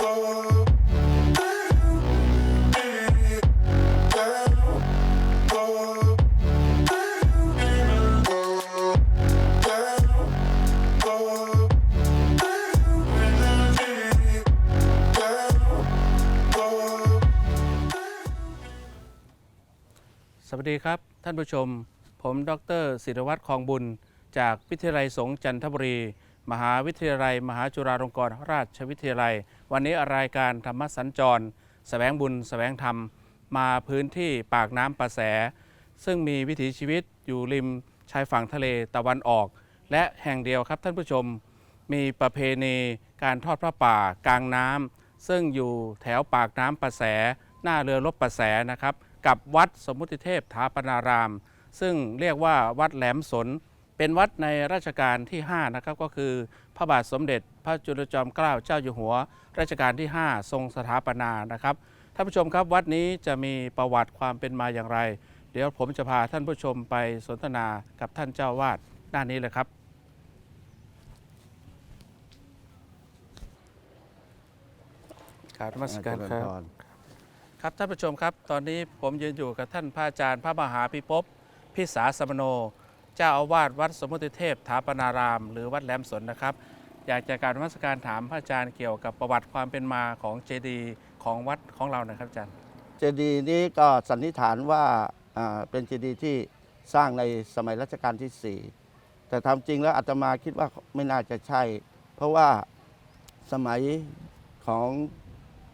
สวัสดีครับ ท่านผู้ชม ผม ดรศิรวัตรคองบุญ จากวิทยาลัยสงฆ์จันทบุรี มหาวิทยาลัย มหาจุฬาลงกรณราชวิทยาลัย วันนี้รายการธรรมสัญจรแสวงบุญแสวงธรรม มาพื้นที่ปากน้ำประแส ซึ่งมีวิถีชีวิตอยู่ริมชายฝั่งทะเลตะวันออก และแห่งเดียวครับท่านผู้ชม มีประเพณีการทอดพระป่ากลางน้ำซึ่งอยู่แถวปากน้ำประแส หน้าเรือรบประแสนะครับ กับวัดสมมุติเทพถาปนาราม ซึ่งเรียกว่าวัดแหลมสน เป็นวัดในรัชกาลที่ 5 นะครับ ก็คือพระบาทสมเด็จพระจุลจอมเกล้าเจ้าอยู่หัว รัชกาลที่ 5 ทรงสถาปนานะครับท่านผู้ชมครับวัดนี้จะมีประวัติความเป็นมาอย่างไร เดี๋ยวผมจะพาท่านผู้ชมไปสนทนากับท่านเจ้าวาดด้านนี้เลยครับกราบนมัสการครับครับท่านผู้ชมครับ ตอนนี้ผมยืนอยู่กับท่านพระอาจารย์พระมหาพิภพพิสาสมโนเจ้าอาวาสวัดสมุติเทพถาปนาราม หรือวัดแหลมสนนะครับ อยากจะการนมัสการถามพระอาจารย์เกี่ยวกับประวัติความเป็นมาของเจดีย์ของวัดของเรานะครับอาจารย์ เจดีย์นี้ก็สันนิษฐานว่าอ่าเป็นเจดีย์ที่สร้างในสมัยรัชกาลที่ 4 แต่ทำจริงแล้วอาตมาคิดว่าไม่น่าจะใช่ เพราะว่าสมัยของ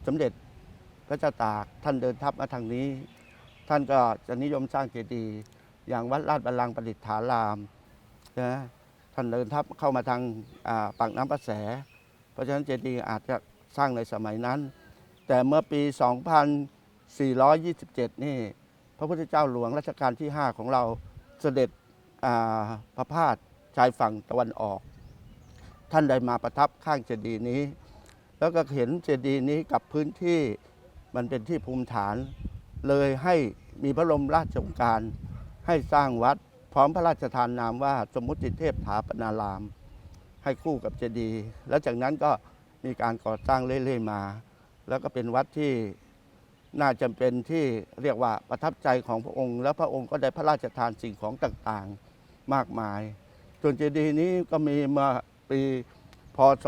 สมเด็จพระเจ้าตากท่านเดินทัพมาทางนี้ ท่านก็จะนิยมสร้างเจดีย์ อย่างวัดลาดบัลลังก์ประดิษฐารามนะท่านเดินทัพเข้ามาทางปากน้ำประแส เพราะฉะนั้นเจดีย์อาจจะสร้างในสมัยนั้น แต่เมื่อปี 2427 นี่ พระพุทธเจ้าหลวงรัชกาลที่ 5 ของเราเสด็จพระพาสชายฝั่งตะวันออก ท่านได้มาประทับข้างเจดีย์นี้ แล้วก็เห็นเจดีย์นี้กับพื้นที่มันเป็นที่ภูมิฐาน เลยให้มีพระบรมราชโองการ ให้สร้างวัดพร้อมพระราชทานนามว่าสมมุติเทพถาปนาราม ให้คู่กับเจดีย์แล้วจากนั้นก็มีการก่อสร้างเรื่อยๆมา แล้วก็เป็นวัดที่น่าจำเป็นที่เรียกว่าประทับใจของพระองค์ แล้วพระองค์ก็ได้พระราชทานสิ่งของต่างๆมากมายส่วนเจดีย์นี้ก็มีมื่อปีพศ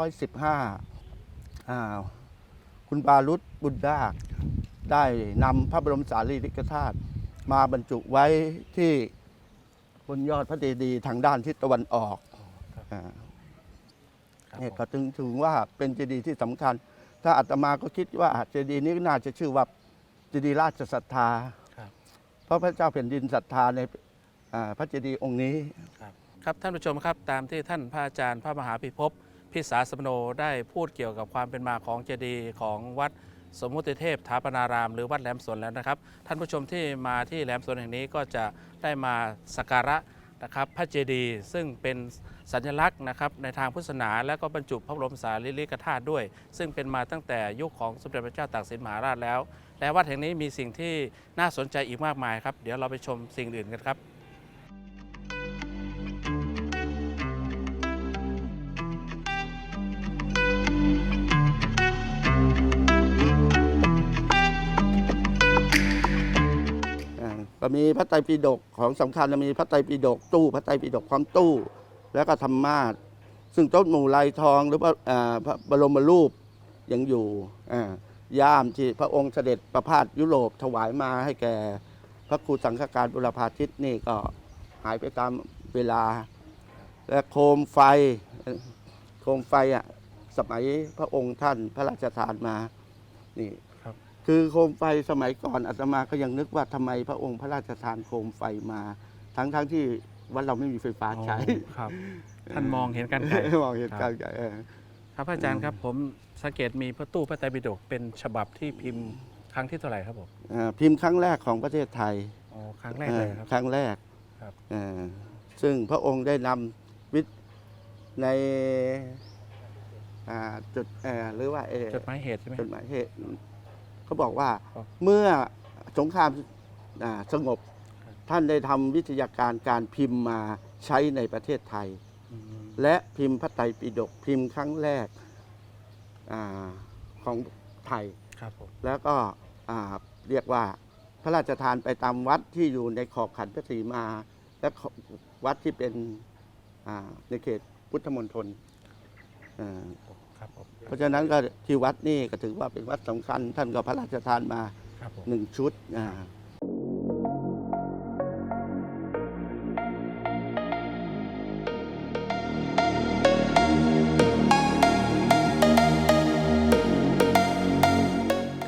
2515อ่าคุณบารุษบุญดากได้นำพระบรมสารีริกธาตุ มาบรรจุไว้ที่บนยอดพระเจดีย์ทางด้านทิศตะวันออกอ่าเนี่ยก็ถึงถึงว่าเป็นเจดีย์ที่สำคัญ ถ้าอาตมาก็คิดว่าเจดีย์นี้น่าจะชื่อว่าเจดีย์ราชศรัทธา ครับ เพราะพระเจ้าแผ่นดินศรัทธาในอ่าพระเจดีย์องค์นี้ ครับท่านผู้ชมครับตามที่ท่านพระอาจารย์พระมหาพิภพพิสาสมโนได้พูดเกี่ยวกับความเป็นมาของเจดีย์ของวัด สมมุติเทพถาปนาราม หรือวัดแหลมสนแล้วนะครับ ท่านผู้ชมที่มาที่แหลมสนแห่งนี้ก็จะได้มาสักการะนะครับพระเจดีย์ซึ่งเป็นสัญลักษณ์นะครับในทางพุทธศาสนา และก็บรรจุพระบรมสารีริกธาตุด้วย ซึ่งเป็นมาตั้งแต่ยุคของสมเด็จพระเจ้าตากสินมหาราชแล้ว และวัดแห่งนี้มีสิ่งที่น่าสนใจอีกมากมายครับ เดี๋ยวเราไปชมสิ่งอื่นกันครับ ก็มีพระไตรปิฎกของสำคัญมีพระไตรปิฎกตู้ พระไตรปิฎกความตู้ แล้วก็ธรรมาสซึ่งต้นหมู่ลายทองหรือว่าพระบรมรูปยังอยู่ย่ามที่พระองค์เสด็จประพาสยุโรปถวายมาให้แก่พระครูสังฆการบุรพาทิตนี่ก็หายไปตามเวลา และโคมไฟโคมไฟอะสมัยพระองค์ท่านพระราชทานมานี่ ครับคือโคมไฟสมัยก่อนอาตมาก็ยังนึกว่าทำไมพระองค์พระราชทานโคมไฟมา ทั้งทั้งที่วัดเราไม่มีไฟฟ้าใช้อ๋อครับ ท่านมองเห็นกันไกลมองเห็นคการับรไกลเออครับพระอาจารย์ครับผมสังเกตมีพระตู้พระไตรปิฎกเป็นฉบับที่พิมพ์ครั้งที่เท่าไหร่ครับผมเอ่อพิมพ์ครั้งแรกของประเทศไทยอ๋อครั้งแรกเลยครับครั้งแรกครับเอ่อซึ่งพระองค์ได้นำวิทย์ในอ่าจุดเอ่อหรือว่าเอ่อจดหมายเหตุใช่ไหมจดหมายเหตุ เขาบอกว่าครับเมื่อสงครามอ่าสงบ ครับ ท่านได้ทำวิทยาการการพิมพ์มาใช้ในประเทศไทย อืมและพิมพ์พระไตรปิฎกพิมพ์ครั้งแรกอาของไทย ครับผมแล้วก็อ่าเรียกว่าพระราชทานไปตามวัดที่อยู่ในขอบขันพระศรีมา และขอบวัดที่เป็นอ่าในเขตพุทธมณฑลอ่า ครับผมเพราะฉะนั้นก็ที่วัดนี่ก็ถือว่าเป็นวัดสำคัญ ท่านก็พระราชทานมาครับผมหนึ่งชุดอ่า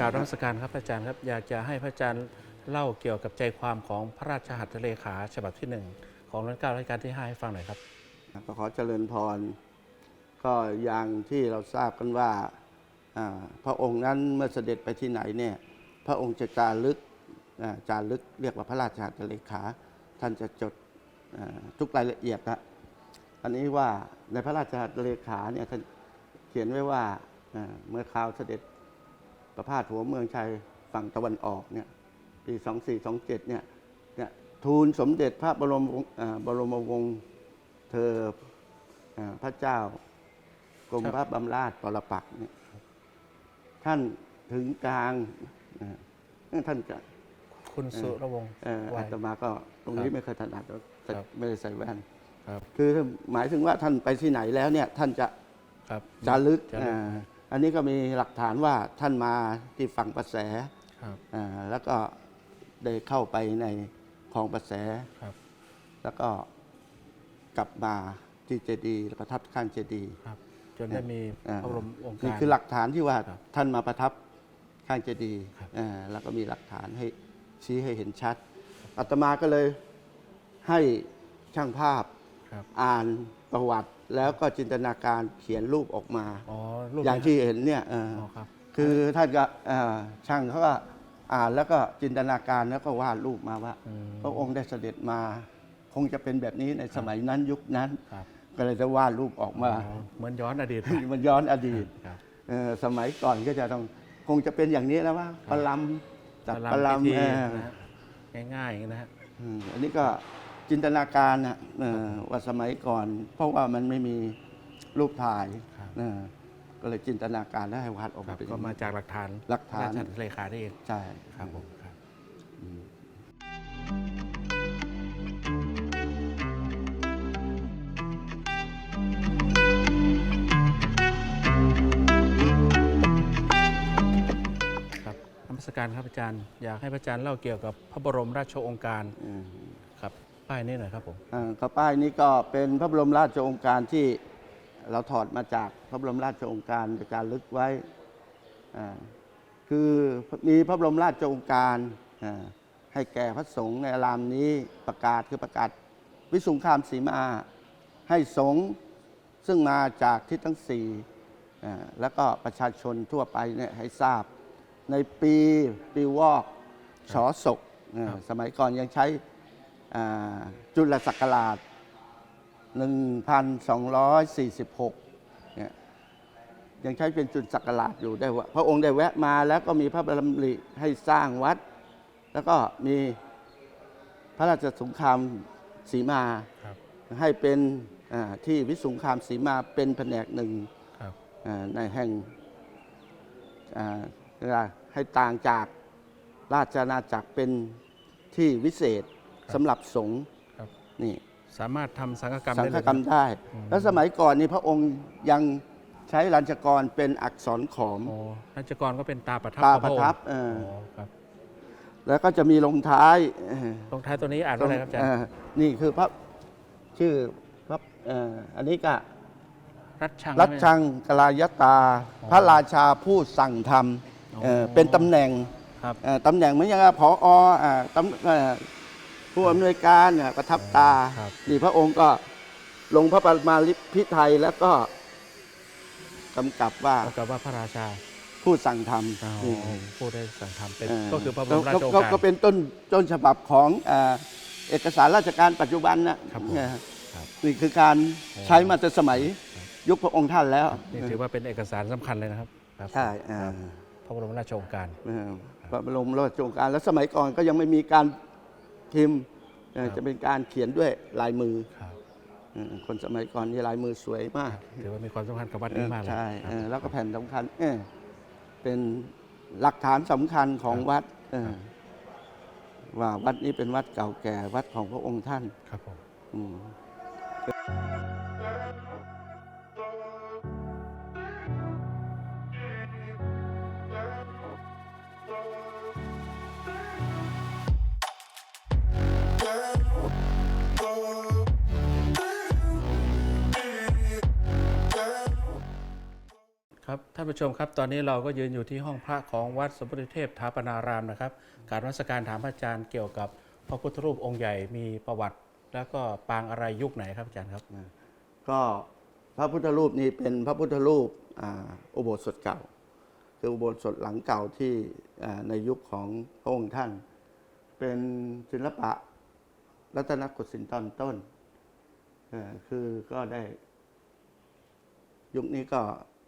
กรารรัชการครับพระอาจารย์ครับ อยากจะให้พระอาจารย์เล่าเกี่ยวกับใจความของพระราชหัตถเลขาฉบับที่หนึ่งของรัชกาลรัชกาลที่ห้าให้ฟังหน่อยครับ ก็ขอเจริญพร ก็อย่างที่เราทราบกันว่าพระองค์นั้นเมื่อเสด็จไปที่ไหนเนี่ยพระองค์จะจารึกจารึกเรียกว่าพระราชหัตเลขา ท่านจะจดทุกรายละเอียดนะอันนี้ว่าในพระราชหัตเลขาเนี่ยท่านเขียนไว้ว่าเมื่อคราวเสด็จประพาสหัวเมืองชัยฝั่งตะวันออกเนี่ยปี 2427เนี่ยเนี่ยทูลสมเด็จพระบรมบรมวงศ์เธอพระเจ้า กรมครับพระบำราชปรปักษ์เนี่ยท่านถึงกลางอ่าท่านจะคุณสุรวงศ์เอ่อไว้อาตมาก็ตรงนี้ครับไม่เคยถนัดแต่ครับไม่ได้ใส่แว่นครับคือหมายถึงว่าท่านไปที่ไหนแล้วเนี่ย ท่านจะครับจารึกจารึกอ่าอันนี้ก็มีหลักฐานว่าท่านมาที่ฝั่งประแสครับอ่าแล้วก็ได้เข้าไปในคลองประแสครับแล้วก็กลับมาที่เจดีย์ประทับข้างเจดีย์ครับ จนได้มีอ่าพระบรมองค์การ นี่คือหลักฐานที่ว่าครับท่านมาประทับข้างเจดีย์ครับอ่าแล้วก็มีหลักฐานให้ชี้ให้เห็นชัดอาตมาก็เลยให้ช่างภาพครับอ่านประวัติแล้วก็จินตนาการเขียนรูปออกมาอ๋อรูปอย่างนี้ที่เห็นเนี่ยเออออ๋อครับคือท่านก็เอ่อช่างเขาก็อ่านแล้วก็จินตนาการแล้วก็วาดรูปมาว่าอืมพระองค์ได้เสด็จมา คงจะเป็นแบบนี้ในสมัยนั้นยุคนั้นครับ ก็เลยจะวาดรูปออกมาอ๋อเหมือนย้อนอดีต มันย้อนอดีตครับ เอ่อสมัยก่อนก็จะต้องคงจะเป็นอย่างนี้แล้วว่าครับปลาำจับปลาพิธีำเออนะฮะง่ายๆอย่างนี้นะฮะ อืมอันนี้ก็จินตนาการนะเออว่าสมัยก่อน เพราะว่ามันไม่มีรูปถ่ายครับ เออก็เลยจินตนาการแล้วให้วาดออกครัมาบเป็น ก็มาจากหลักฐานหลักฐานราชหัตถเลขาได้เอง ใช่ ครับผม สการครับอาจารย์ อยากให้พระอาจารย์เล่าเกี่ยวกับพระบรมราชโองการอืมครับป้ายนี้หน่อยครับผมอ่ากระป้ายนี้ก็เป็นพระบรมราชโองการที่เราถอดมาจากพระบรมราชโองการในการลึกไว้อ่าคือมีพระบรมราชโองการอ่าให้แก่พระสงฆ์ในอารามนี้ประกาศคือประกาศวิสุงคามสีมา ให้สงฆ์ซึ่งมาจากทิศทั้งสี่อ่าแล้วก็ประชาชนทั่วไปเนี่ยให้ทราบ ในปีปีวอกฉอศกอ่าครับสมัยก่อนยังใช้อ่าจุลศักราช 1246เนี่ยยังใช้เป็นจุลศักราชอยู่ได้ว่าพระองค์ได้แวะมาแล้วก็มีพระบรมริให้สร้างวัด แล้วก็มีพระราชสงครามสีมาครับให้เป็นอ่าที่วิสุงคามสีมาเป็นแผนกหนึ่งครับอ่าในแห่งอ่าเรียกว่า ให้ต่างจากราชอาณาจักรเป็นที่วิเศษสำหรับสงฆ์ครับนี่สามารถทำสังฆกรรมสังได้ฆเลยกรรมได้อืมแล้วสมัยก่อนนี่พระองค์ยังใช้ลัญจกรเป็นอักษรขอมโอ้ราชกรก็เป็นตาประทับตาของประองค์ทับเออโอ้ครับแล้วก็จะมีลงท้ายเอ่อตรงท้ายตัวนี้อ่านว่าอะไรครับอาจารย์เอ่อนี่คือพระชื่อพระเอ่ออันนี้ก็รัชชังรัชชังกลายตา พระราชาผู้สั่งทำ เอ่อเป็นตำแหน่งครับเอ่อตำแหน่งเหมือนอย่างกับผออ่าตำเอ่อผู้อำนวยการเนี่ยประทับตาครับ นี่พระองค์ก็ลงพระปรมาลิพิไทยแล้วก็กำกับว่าเท่ากับว่าพระราชาผู้สั่งทอ๋อำนี่ ผู้ได้สั่งทำเป็นเอ่อก็คือพระบรมราชโองก็การก็เป็นต้นต้นฉบับของเอ่อเอกสารราชการปัจจุบันนะครับผมเนี่ยครับนี่คือการใช้มาแต่สมัยครับ ยุคพระองค์ท่านแล้วนี่ถือว่าเป็นเอกสารสำคัญเลยนะครับครับ ใช่อ่าพ ระบรมราชโองการเออพระบรมราชโองการ แล้วสมัยก่อนก็ยังไม่มีการพิมพ์เอ่อครับจะเป็นการเขียนด้วยลายมือครับเออคนสมัยก่อนนี่ลายมือสวยมากถือว่ามีความสำคัญกับวัดนี้มากเลยใช่ครับเออแล้วก็แผ่นสำคัญเออเป็นหลักฐานสำคัญของครับวัดเออว่าวัดนี้เป็นวัดเก่าแก่วัดของพระองค์ท่านครับผม ผู้ชมครับ ตอนนี้เราก็ยืนอยู่ที่ห้องพระของวัดสมพุทธเทพถาปนารามนะครับ การนมัสการถามพระอาจารย์เกี่ยวกับพระพุทธรูปองค์ใหญ่มีประวัติ แล้วก็ปางอะไรยุคไหนครับอาจารย์ครับ ก็พระพุทธรูปนี้เป็นพระพุทธรูปอุโบสถเก่า คืออุโบสถหลังเก่าที่ในยุคของพระองค์ท่าน เป็นศิลปะรัตนกสินทร์ตอนต้นคือก็ได้ ยุคนี้ก็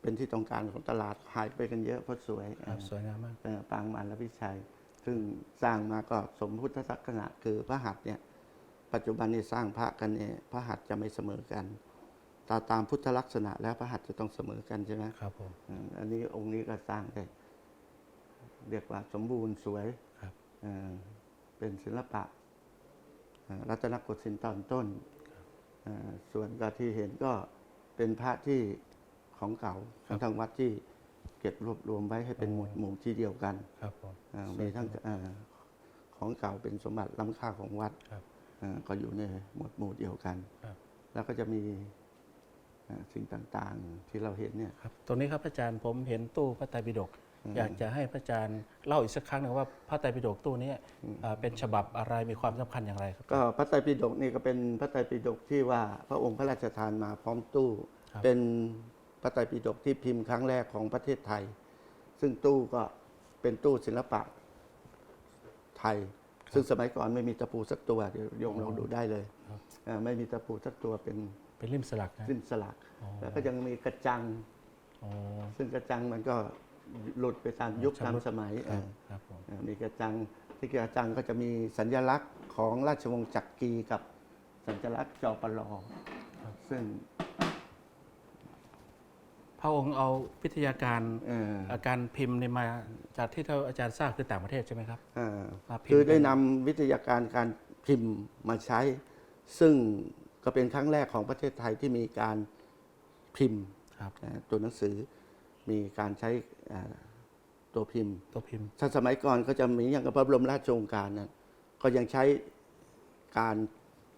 เป็นที่ต้องการของตลาดหายไปกันเยอะเพราะสวยครับสวยงามมากเอ่อปางมารวิชัย ซึ่งสร้างมาก็สมพุทธลักษณะคือพระหัตถ์เนี่ยปัจจุบันนี้สร้างพระกันเนี่ยพระหัตถ์จะไม่เสมอกันตาตามพุทธลักษณะ แล้วพระหัตถ์จะต้องเสมอกันใช่ไหมครับผมเอ่ออันนี้องค์นี้ก็สร้างได้เรียกว่าสมบูรณ์สวยครับเอ่อเป็นศิลปะเอ่อรัตนโกสินทร์ตอนต้นเอ่อส่วนก็ที่เห็นก็เป็นพระที่ ของเก่าของทางวัดที่เก็บรวบรวมไว้ให้เป็นหมวดหมู่ที่เดียวกันครับผมเอ่อมีทั้งเอ่อของเก่าเป็นสมบัติล้ำค่าของวัดครับเอ่อก็อยู่ในหมวดหมู่เดียวกันครับแล้วก็จะมีเอ่อสิ่งต่างๆที่เราเห็นเนี่ยครับตรงนี้ครับพระอาจารย์ผมเห็นตู้พระไตรปิฎกอยากจะให้พระอาจารย์เล่าอีกสักครั้งหนึ่งว่าพระไตรปิฎกตู้นี้อ่าเป็นฉบับอะไรมีความสำคัญอย่างไรครับก็พระไตรปิฎกนี่ก็เป็นพระไตรปิฎกที่ว่าพระองค์พระราชทานมาพร้อมตู้ครับเป็นพ ระไตรปิฎกที่พิมพ์ครั้งแรกของประเทศไทย ซึ่งตู้ก็เป็นตู้ศิลปะไทย ซึ่งสมัยก่อนไม่มีตะปูสักตัวเดี๋ยวโยมลองดูได้เลยเอ่อไม่มีตะปูสักตัวเป็นเป็นริมสลักนะ สิ้นสลัก อ๋อ แล้วก็ยังมีกระจัง อ๋อ ซึ่งกระจังมันก็หลุดไปตามยุคชำรุด ตามสมัยครับเออครับผมเอ่อมีกระจังที่กระจังก็จะมีสัญลักษณ์ของราชวงศ์จักรีกับสัญลักษณ์จอปลอซึ่งพ ระองค์เอาวิทยาการเอ่ออาการพิมพ์นี่มาจากที่เราอาจารย์ทราบคือต่างประเทศใช่ไหมครับ เอ่อมาพิมพ์ คือได้นำวิทยาการการพิมพ์มาใช้ ซึ่งก็เป็นครั้งแรกของประเทศไทยที่มีการพิมพ์ครับเอ่อตัวหนังสือมีการใช้เอ่อตัวพิมพ์ ตัวพิมพ์ถ้าสมัยก่อนก็จะมีอย่างกับพระบรมราชโองการนั้นก็ยังใช้การ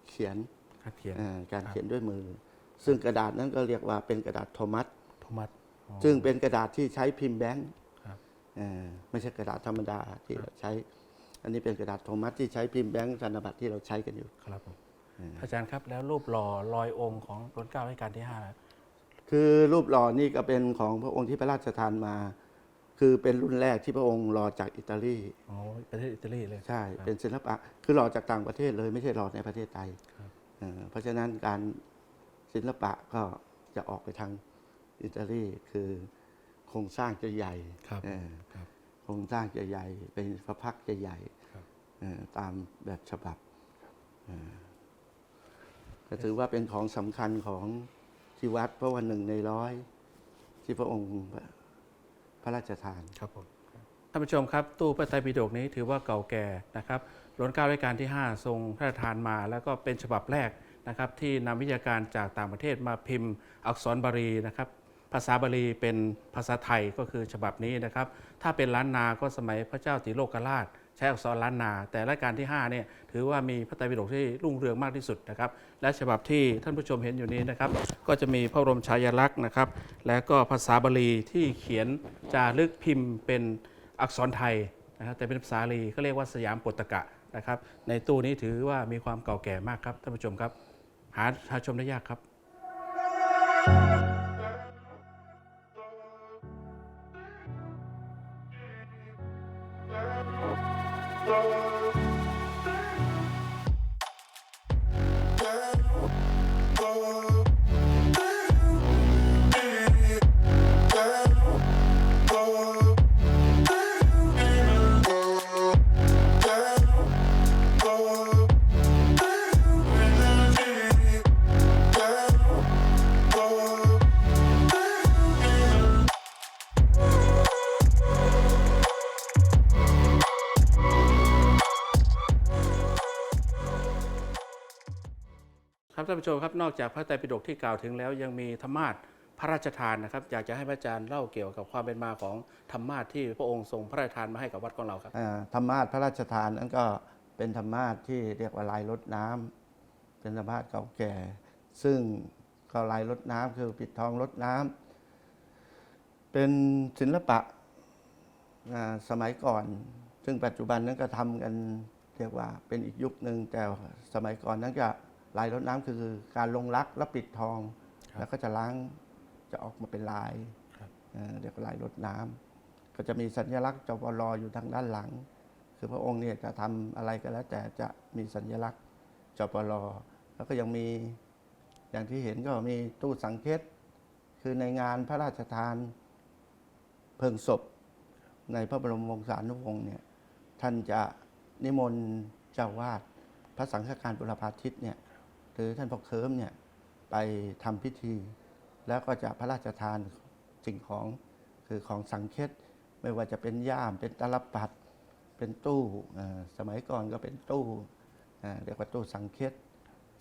เขียนครับเขียน เอ่อการครับเขียนด้วยมือ ซึ่งกระดาษนั้นก็เรียกว่าเป็นกระดาษโทมัสโท มัสอ๋อซึ่งเป็นกระดาษที่ใช้พิมพ์แบงค์ครับเอ่อไม่ใช่กระดาษธรรมดาที่เราใช้ อันนี้เป็นกระดาษโทมัสที่ใช้พิมพ์แบงค์ธนบัตรที่เราใช้กันอยู่ครับผมพระอาจารย์ครับแล้วรูปหล่อลอยองค์ของรัชกาลรัชกาลที่ห้านะคือรูปหล่อนี่ก็เป็นของพระองค์ที่พระราชทานมา คือเป็นรุ่นแรกที่พระองค์หล่อจากอิตาลีอ๋อประเทศอิตาลีเลยใช่ครับเป็นศิลปะคือหล่อจากต่างประเทศเลยไม่ใช่หล่อในประเทศไทยครับเอ่อเพราะฉะนั้นการศิลปะก็จะออกไปทาง อิตาลีคือโครงสร้างจะใหญ่ครับเอ่อครับโครงสร้างจะใหญ่ เป็นพระพักตร์จะใหญ่ครับเอ่อตามแบบฉบับเอ่อก็ถือว่าเป็นของสำคัญของที่วัดเพราะวันหนึ่งในร้อยที่พระองค์พระราชทานครับผมท่านผู้ชมครับ ตู้พระไตรปิฎกนี้ถือว่าเก่าแก่นะครับรัชกาลรัชกาลที่ 5 ทรงพระราชทานมา แล้วก็เป็นฉบับแรกนะครับที่นำวิทยาการจากต่างประเทศมาพิมพ์อักษรบาลีนะครับ ภาษาบาลีเป็นภาษาไทยก็คือฉบับนี้นะครับ ถ้าเป็นล้านนาก็สมัยพระเจ้าติโลกราช ใช้อักษรล้านนา แต่รายการที่5เนี่ยถือว่ามีพระไตรปิฎกที่รุ่งเรืองมากที่สุดนะครับ และฉบับที่ท่านผู้ชมเห็นอยู่นี้นะครับ ก็จะมีพระบรมฉายาลักษณ์นะครับ และก็ภาษาบาลีที่เขียนจารึกพิมพ์เป็นอักษรไทยนะครับแต่เป็นภาษาบาลีก็เรียกว่าสยามปตกะนะครับ ในตู้นี้ถือว่ามีความเก่าแก่มากครับท่านผู้ชมครับ หาหาชมได้ยากครับ ชมครับนอกจากพระไตรปิฎกที่กล่าวถึงแล้วยังมีธรรมาสพระราชทานนะครับ อยากจะให้พระอาจารย์เล่าเกี่ยวกับความเป็นมาของธรรมาสที่พระองค์ทรงพระราชทานมาให้กับวัดของเราครับอ่าธรรมาสพระราชทานนั้นก็เป็นธรรมาสที่เรียกว่าลายรดน้ำเป็นธรรมาสเก่าแก่ ซึ่งก็ลายรดน้ำคือปิดทองรดน้ำเป็นศิลปะอ่าสมัยก่อน ซึ่งปัจจุบันนั้นก็ทำกันเรียกว่าเป็นอีกยุคหนึ่งแต่สมัยก่อนนั้นจะ ลายรดน้ำคือการลงรักแล้วปิดทองครับแล้วก็จะล้างจะออกมาเป็นลายครับเอ่อเรียกว่าลายรดน้ำก็จะมีสัญลักษณ์จปรอยู่ทางด้านหลัง คือพระองค์เนี่ยจะทำอะไรก็แล้ว แต่จะมีสัญลักษณ์จปรแล้วก็ยังมีอย่างที่เห็นก็มีตู้สังเคตคือในงานพระราชทานเพลิงศพ ในพระบรมวงศานุวงศ์เนี่ยท่านจะนิมนต์เจ้าวาดพระสังฆการบุรพาทิตเนี่ย หรือท่านพ่อเคิมเนี่ยไปทำพิธี แล้วก็จะพระราชทานสิ่งของคือของสังเคตไม่ว่าจะเป็นย่ามเป็นตลับปัด เป็นตู้เอ่อสมัยก่อนก็เป็นตู้เอ่อเรียกว่าตู้สังเคต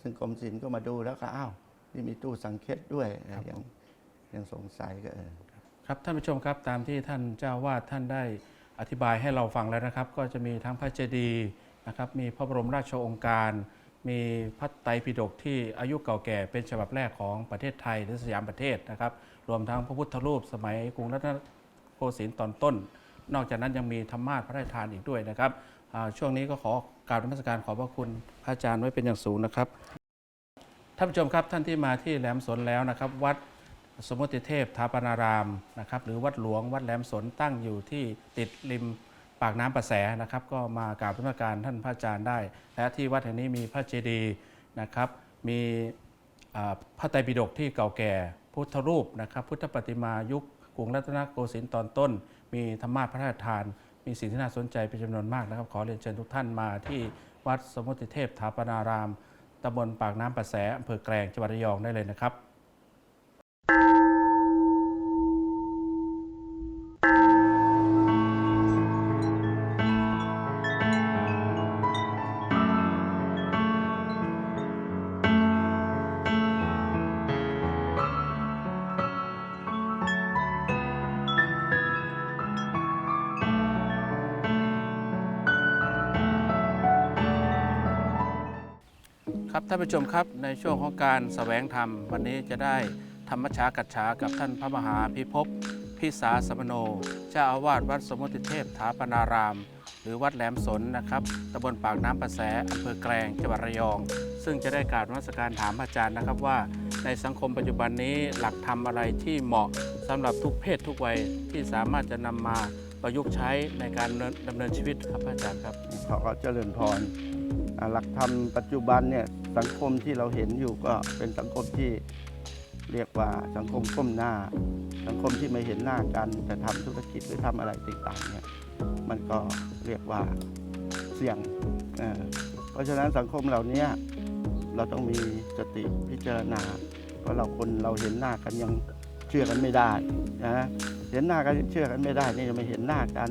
ซึ่งกรมศิลป์ก็มาดูแล้วก็อ้าวนี่มีตู้สังเคตด้วยเอ่อยังยังสงสัยก็เออครับท่านผู้ชมครับตามที่ท่านเจ้าวาดท่านได้อธิบายให้เราฟังแล้วนะครับ ก็จะมีทั้งพระเจดีย์นะครับ มีพระบรมราชโองการ มีพระไตรปิฎกที่อายุเก่าแก่เป็นฉบับแรกของประเทศไทยหรือสยามประเทศนะครับ รวมทั้งพระพุทธรูปสมัยกรุงรัตนโกสินทร์ตอนต้น นอกจากนั้นยังมีธรรมาสน์พระราชทานอีกด้วยนะครับช่วงนี้ก็ขอกรารนมัสการขอบพระคุณพระอาจารย์ไว้เป็นอย่างสูงนะครับท่านผู้ชมครับท่านที่มาที่แหลมสนแล้วนะครับ วัดสมมติเทพทาปนารามนะครับหรือวัดหลวงวัดแหลมสนตั้งอยู่ที่ติดริม ปากน้ำประแสนะครับ ก็มากราบนมัสการท่านพระอาจารย์ได้ และที่วัดแห่งนี้มีพระเจดีย์นะครับ มีพระไตรปิฎกที่เก่าแก่พุทธรูปนะครับ พุทธปฏิมายุคกรุงรัตนโกสินทร์ตอนต้น มีธรรมาสน์พระราชทาน มีสิ่งที่น่าสนใจเป็นจำนวนมากนะครับ ขอเรียนเชิญทุกท่านมาที่วัดสมมติเทพถาปนารามตำบลปากน้ำประแสอำเภอแกลงจังหวัดระยองได้เลยนะครับ ครับท่านผู้ชมครับในช่วงของการแสวงธรรม วันนี้จะได้ธรรมชากัจฉากับท่านพระมหาพิภพพิสาสมโนเจ้าอาวาสวัดสมมติเทพถาปนาราม หรือวัดแหลมสนนะครับตำบลปากน้ำประแสอำเภอแกลงจังหวัดระยอง ซึ่งจะได้กราบนมัสการถามอาจารย์นะครับว่า ในสังคมปัจจุบันนี้หลักธรรมอะไรที่เหมาะสำหรับทุกเพศทุกวัยที่สามารถจะนำมาประยุกต์ใช้ในการดำเนินชีวิตครับอาจารย์ครับขอเจริญพร หลักธรรมปัจจุบันเนี่ยสังคมที่เราเห็นอยู่ก็เป็นสังคมที่เรียกว่าสังคมก้มหน้า สังคมที่ไม่เห็นหน้ากันแต่ทำธุรกิจหรือทำอะไรต่างๆเนี่ยมันก็เรียกว่าเสี่ยงเเพราะฉะนั้นสังคมเหล่านี้เราต้องมีสติพิจารณาเพราะเราคนเราเห็นหน้ากันยังเชื่อกันไม่ได้นะเห็นหน้ากันยังเชื่อกันไม่ได้นี่ยังไม่เห็นหน้ากัน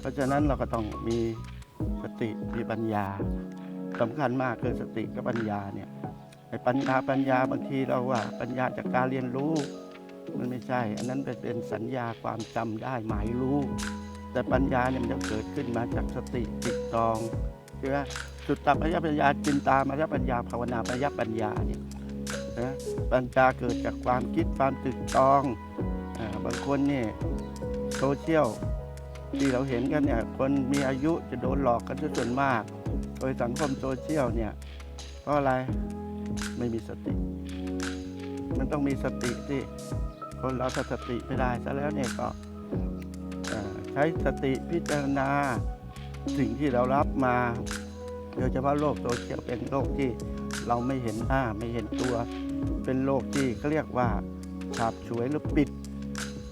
เพราะฉะนั้นเราก็ต้องมีสติมีปัญญา สำคัญมากคือสติกับปัญญาเนี่ยไอ้ปัญญาปัญญาบางทีเราว่าปัญญาจากการเรียนรู้ มันไม่ใช่ อันนั้นเป็นสัญญาความจำได้หมายรู้ แต่ปัญญาเนี่ยมันจะเกิดขึ้นมาจากสติติดตองใช่ไหมสุตตปัญญาปัญญาจินตามายปัญญาภาวนาปัญญาปัญญาเนี่ยนะปัญญาเกิดจากความคิดความตึกตองบางคนเนี่ยโซเชียลที่เราเห็นกันเนี่ยคนมีอายุจะโดนหลอกกันส่วนมาก โดยสังคมโซเชียลเนี่ยเพราะอะไรไม่มีสติ มันต้องมีสติสิคนเราถ้าสติไม่ได้ซะแล้วเนี่ยก็ใช้สติพิจารณาสิ่งที่เรารับมาโดยเฉพาะโลกโซเชียลเป็นโลกที่เราไม่เห็นหน้าไม่เห็นตัว เป็นโลกที่เขาเรียกว่าฉาบฉวยหรือปิด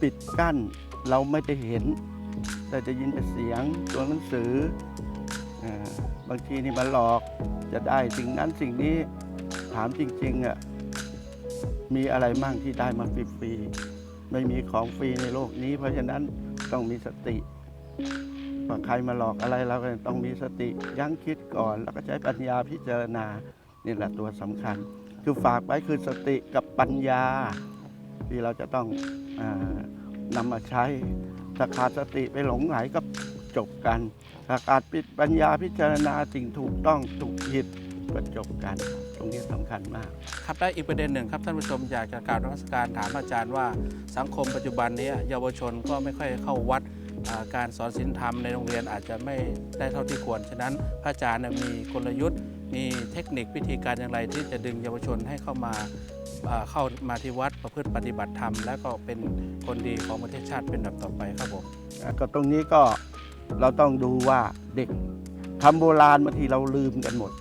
ปิดกั้น เราไม่ได้เห็น แต่จะยินแต่เสียงตัวหนังสือ บางทีนี่มาหลอกจะได้สิ่งนั้นสิ่งนี้ถามจริงๆอะมีอะไรมั่งที่ได้มาฟรีๆไม่มีของฟรีในโลกนี้ เพราะฉะนั้นต้องมีสติว่าใครมาหลอกอะไรเราก็ต้องมีสติยั้งคิดก่อน แล้วก็ใช้ปัญญาพิจารณานี่แหละตัวสำคัญ คือฝากไว้คือสติกับปัญญา ที่เราจะต้องอนำมาใช้ถ้าขาดสติไปหลงไหลก็ จบกันถ้าขาดปิดปัญญาพิจารณาสิ่งถูกต้องถูกผิดก็จบกัน ตรงนี้สำคัญมาก ครับและอีกประเด็นหนึ่งครับท่านผู้ชมอยากจะกราบนมัสการถามอาจารย์ว่าสังคมปัจจุบันนี้เยาวชนก็ไม่ค่อยเข้าวัดอ่าการสอนศีลธรรมในโรงเรียนอาจจะไม่ได้เท่าที่ควร ฉะนั้นพระอาจารย์เนี่ยมีกลยุทธ์ มีเทคนิควิธีการอย่างไรที่จะดึงเยาวชนให้เข้ามาอ่าเข้ามาที่วัดประพฤติปฏิบัติธรรม และก็เป็นคนดีของประเทศชาติเป็นลำดับต่อไปครับผมอะก็ตรงนี้ก็ เราต้องดูว่าเด็กคำโบราณบางทีเราลืมกันหมด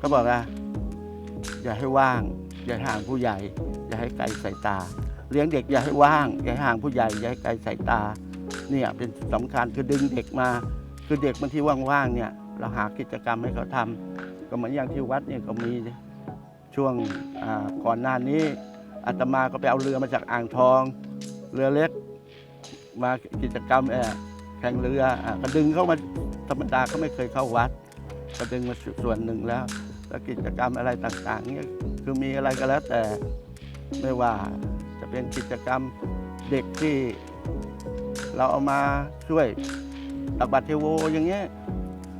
ก็บอกว่าอย่าให้ว่าง อย่าห่างผู้ใหญ่ อย่าให้ไกลสายตา เลี้ยงเด็กอย่าให้ว่าง อย่าให้ห่างผู้ใหญ่ อย่าให้ไกลสายตา เนี่ยเป็นสำคัญคือดึงเด็กมา คือเด็กบางทีว่างๆเนี่ย เราหากิจกรรมให้เขาทำก็เหมือนอย่างที่วัดเนี่ยก็มีช่วงก่อนหน้านี้อาตมาก็ไปเอาเรือมาจากอ่างทอง เรือเล็ก มากิจกรรมเอ่อ แข่งเรืออะก็ดึงเข้ามาธรรมดาเขาไม่เคยเข้าวัด ก็ดึงมาส่วนหนึ่งแล้วแล้วกิจกรรมอะไรต่างๆเนี่ยคือมีอะไรก็แล้วแต่ไม่ว่าจะเป็นกิจกรรมเด็กที่เราเอามาช่วยตักบาตรเทโวอย่างเงี้ย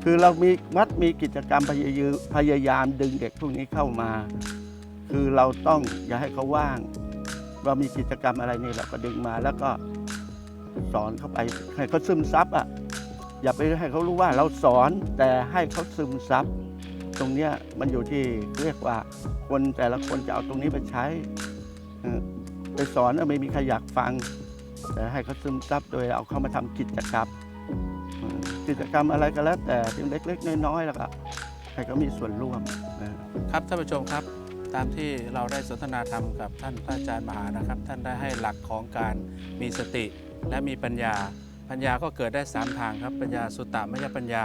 คือเรามีวัดมีกิจกรรมพยายามพยายามดึงเด็กพวกนี้เข้ามา คือเราต้องอย่าให้เขาว่าง เรามีกิจกรรมอะไรนี่เราก็ดึงมาแล้วก็ สอนเขาไปให้เขาซึมซับอะอย่าไปให้เขารู้ว่าเราสอนแต่ให้เขาซึมซับตรงเนี้ยมันอยู่ที่เรียกว่าคนแต่ละคนจะเอาตรงนี้ไปใช้ไปสอนไม่มีใครอยากฟัง แต่ให้เขาซึมซับโดยเอาเขามาทำกิจกรรมกิจกรรมอะไรก็แล้ว แต่ที่เล็ก ๆ น้อยๆแล้วก็ให้เขามีส่วนร่วมนะครับท่านผู้ชมครับตามที่เราได้สนทนาธรรมกับท่านพระอาจารย์มหานะครับ ท่านได้ให้หลักของการมีสติ และมีปัญญา ปัญญาก็เกิดได้ 3 ทางครับ ปัญญาสุตตมยปัญญา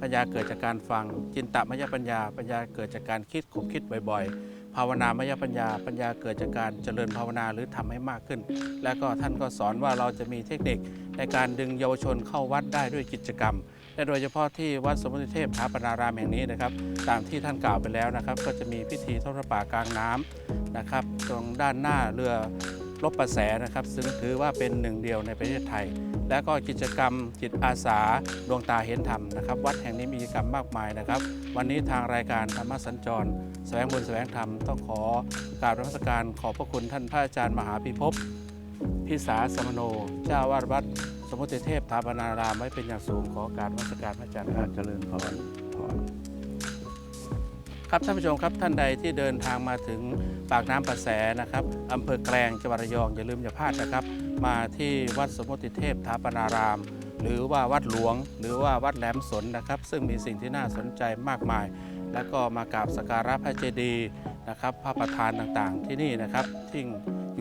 ปัญญาเกิดจากการฟัง จินตมยปัญญา ปัญญาเกิดจากการคิดคบคิดบ่อยๆ ภาวนามยปัญญา ปัญญาเกิดจากการเจริญภาวนาหรือทำให้มากขึ้น และก็ท่านก็สอนว่าเราจะมีเทคนิคในการดึงเยาวชนเข้าวัดได้ด้วยกิจกรรมและโดยเฉพาะที่วัดสมมุติเทพถาปนารามแห่งนี้นะครับ ตามที่ท่านกล่าวไปแล้วนะครับ ก็จะมีพิธีทอดพระป่ากลางน้ำนะครับ ตรงด้านหน้าเรือ ลบประแสนะครับ ซึ่งถือว่าเป็นหนึ่งเดียวในประเทศไทย และก็กิจกรรมจิตอาสาดวงตาเห็นธรรมนะครับ วัดแห่งนี้มีกิจกรรมมากมายนะครับ วันนี้ทางรายการธรรมสัญจร แสวงบุญแสวงธรรมต้องขอกราบนมัสการขอบพระคุณท่านพระอาจารย์มหาพิภพพิสาสมโน เจ้าวาดวัด สมุติเทพถาปนารามไว้เป็นอย่างสูงขอกราบนมัสการพระอาจารย์เจริญพรพร ครับท่านผู้ชมครับท่านใดที่เดินทางมาถึงปากน้ำประแสนะครับอำเภอแกลงจังหวัดระยองอย่าลืมอย่าพลาดนะครับ มาที่วัดสมมติเทพทาปนาราม หรือว่าวัดหลวง หรือว่าวัดแหลมสนนะครับ ซึ่งมีสิ่งที่น่าสนใจมากมาย แล้วก็มากราบสักการะพระเจดีย์นะครับ พระประธานต่างๆ ที่นี่นะครับที่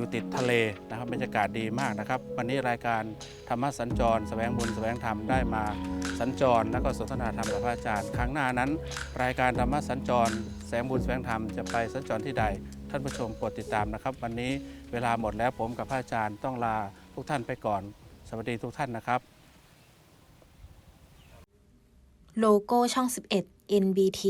อยู่ติดทะเลนะครับบรรยากาศดีมากนะครับ วันนี้รายการธรรมสัญจรแสวงบุญแสวงธรรมได้มาสัญจร แล้วก็สนทนาธรรมกับพระอาจารย์ ครั้งหน้านั้น รายการธรรมสัญจรแสวงบุญแสวงธรรมจะไปสัญจรที่ใด ท่านผู้ชมโปรดติดตามนะครับ วันนี้เวลาหมดแล้วผมกับพระอาจารย์ต้องลาทุกท่านไปก่อน สวัสดีทุกท่านนะครับ โลโก้ช่อง 11 NBT